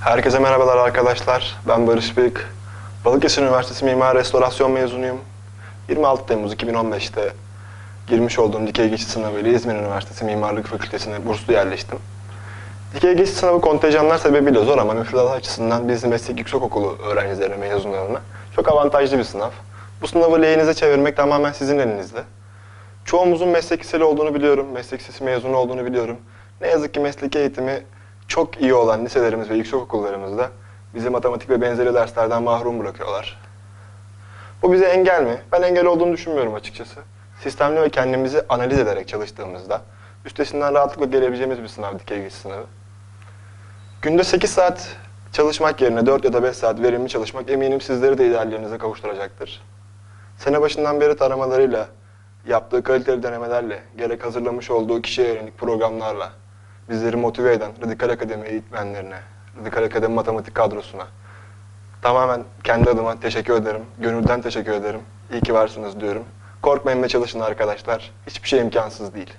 Herkese merhabalar arkadaşlar. Ben Barış Bıyık. Balıkesir Üniversitesi Mimar Restorasyon mezunuyum. 26 Temmuz 2015'te girmiş olduğum dikey geçiş sınavıyla İzmir Üniversitesi Mimarlık Fakültesine burslu yerleştim. Dikey geçiş sınavı kontenjanlar sebebiyle zor ama müfredat açısından bizim meslek yüksekokulu öğrencilerine, mezunlarına çok avantajlı bir sınav. Bu sınavı lehinize çevirmek tamamen sizin elinizde. Çoğumuzun meslek olduğunu biliyorum, meslek mezunu olduğunu biliyorum. Ne yazık ki mesleki eğitimi çok iyi olan liselerimiz ve yüksekokullarımızda bizi matematik ve benzeri derslerden mahrum bırakıyorlar. Bu bize engel mi? Ben engel olduğunu düşünmüyorum açıkçası. Sistemli ve kendimizi analiz ederek çalıştığımızda üstesinden rahatlıkla gelebileceğimiz bir sınav dikey sınavı. Günde 8 saat çalışmak yerine 4 ya da 5 saat verimli çalışmak eminim sizleri de ideallerinize kavuşturacaktır. Sene başından beri taramalarıyla, yaptığı kaliteli denemelerle, gerek hazırlamış olduğu kişiye yönelik programlarla bizleri motive eden Radikal Akademi eğitmenlerine, Radikal Akademi matematik kadrosuna tamamen kendi adıma teşekkür ederim. Gönülden teşekkür ederim. İyi ki varsınız diyorum. Korkmayın ve çalışın arkadaşlar. Hiçbir şey imkansız değil.